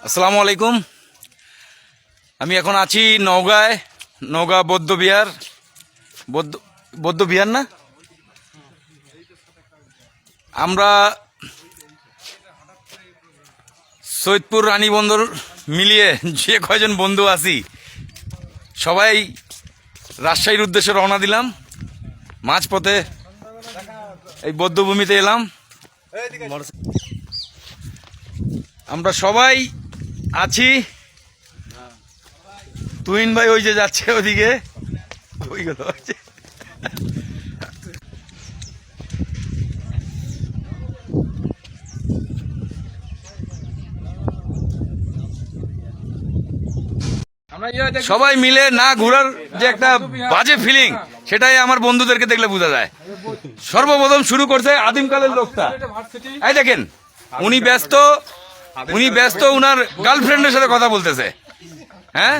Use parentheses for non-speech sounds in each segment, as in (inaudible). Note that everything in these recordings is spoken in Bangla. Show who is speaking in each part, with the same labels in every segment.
Speaker 1: আসসালামু আলাইকুম। আমি এখন আছি নওগাঁয়, নওগাঁ বৌদ্ধ বিহার। বৌদ্ধ বৌদ্ধ বিহার না? আমরা সৈয়দপুর রানী বন্দর মিলিয়ে যে কয়জন বন্ধু আছি, সবাই রাজশাহীর উদ্দেশ্যে রওনা দিলাম। মাঝপথে এই বৌদ্ধভূমিতে এলাম। আমরা সবাই আছি। তুইন ভাই ওই যে যাচ্ছে ওদিকে। ওইগুলো হচ্ছে সবাই মিলে না ঘোরার যে একটা বাজে ফিলিং সেটাই আমার বন্ধুদেরকে দেখলে বোঝা যায়। সর্বপ্রথম শুরু করছে আদিমকালের লোকটা। এই দেখেন, উনি ব্যস্ত উনি ব্যস্ত উনার গার্লফ্রেন্ডের সাথে কথা বলতেছে। হ্যাঁ?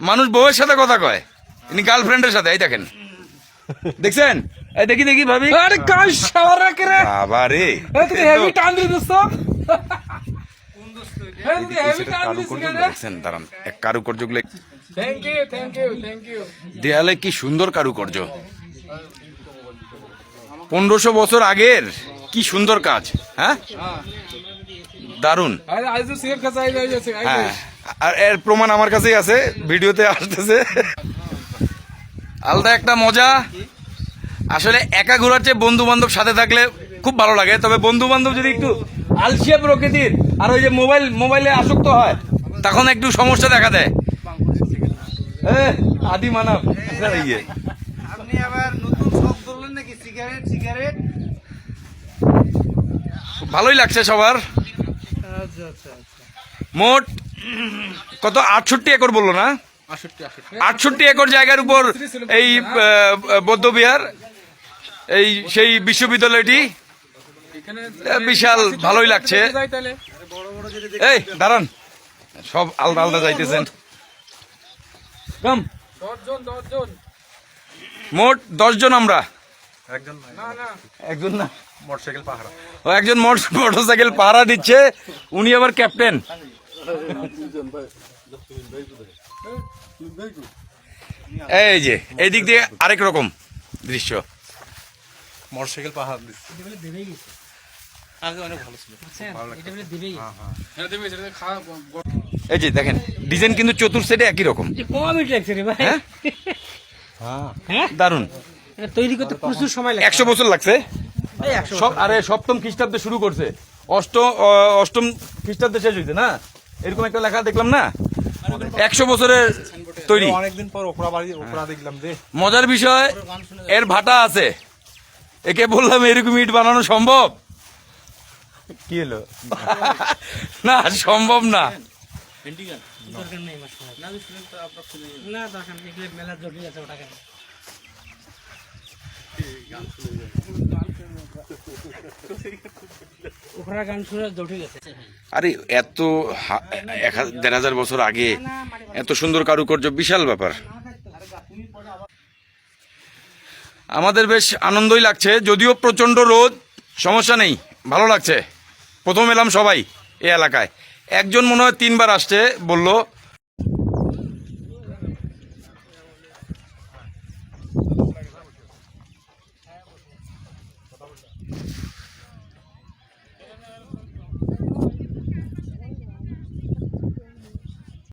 Speaker 1: মানুষ বউয়ের সাথে কথা কয়। ইনি গার্লফ্রেন্ডের সাথে এই দেখেন। দেখছেন? এই দেখি দেখি ভাবি।
Speaker 2: আরে কাজ শাওয়ার রাখে রে।
Speaker 1: বাবা রে।
Speaker 2: হেভি টান দোস্ত
Speaker 1: দেয়ালে কি সুন্দর কারুকার্য। পনেরোশো বছর আগের কি সুন্দর কাজ হ্যাঁ?
Speaker 2: আই
Speaker 1: হ্যাঁ আর এর প্রমাণ আমার কাছেই আছে ভিডিওতে আসতেছে। আলাদা একটা মজা। আসলে একা ঘোরার চেয়ে বন্ধু বান্ধব সাথে থাকলে খুব ভালো লাগে তবে বন্ধু বান্ধব যদি একটু আলসিয়া প্রকৃতির আর ওই যে মোবাইল মোবাইলে আসক্ত হয় তখন একটু সমস্যা দেখা দেয়। আদি মানব। ইয়ে।
Speaker 3: আপনি আবার নতুন শখ নাকি? Cigarette cigarette?
Speaker 1: ভালোই লাগছে সবার। মোট কত? আটষট্টি একর বলল না? আটষট্টি একর জায়গার উপর এই বৌদ্ধবিহার এই সেই বিশ্ববিদ্যালয়টি। বিশাল ভালোই লাগছে। এই দাঁড়ান। সব আলাদা আলাদা যাইতেছেন। কম।
Speaker 2: 10 জন 10 জন
Speaker 1: মোট দশজন আমরা।
Speaker 2: না না।
Speaker 1: একজন না। মোটরসাইকেল পাহারা। ও একজন মোটরসাইকেল পাহারা দিচ্ছে। উনি আবার ক্যাপ্টেন। এই যে এই দিক দিয়ে আরেক রকম দৃশ্য।
Speaker 4: মোটরসাইকেল পাহাড়
Speaker 2: হ্যাঁ দেবে সেটা খা
Speaker 1: এই যে দেখেন ডিজাইন কিন্তু চতুর সেটে একই রকম।
Speaker 5: কমই লাগছে রে ভাই।
Speaker 1: হ্যাঁ?
Speaker 5: দারুণ তৈরি করতে প্রচুর সময় লাগে
Speaker 1: একশো বছর লাগছে।
Speaker 5: একশো
Speaker 1: সব আরে সপ্তম খ্রিস্টাব্দে শুরু করছে। অষ্টম অষ্টম খ্রিস্টাব্দে শেষ হয়েছে না? এরকম একটা লেখা দেখলাম না? একশো বছরের তৈরি।
Speaker 4: অনেকদিন পর ওপরা বাড়ি ওপরা দেখলাম যে।
Speaker 1: মজার বিষয় এর ভাটা আছে। একে বললাম এরকম ইট বানানো সম্ভব? কি হলো? (laughs) না সম্ভব না।
Speaker 5: গান শুনে জটিল আছে।
Speaker 1: আরে এত এক দেড় হাজার বছর আগে এত সুন্দর কারুকার্য, বিশাল ব্যাপার। আমাদের বেশ আনন্দই লাগছে, যদিও প্রচণ্ড রোদ, সমস্যা নেই, ভালো লাগছে। প্রথম এলাম সবাই এ এলাকায়। একজন মনে হয় তিনবার আসছে, বলল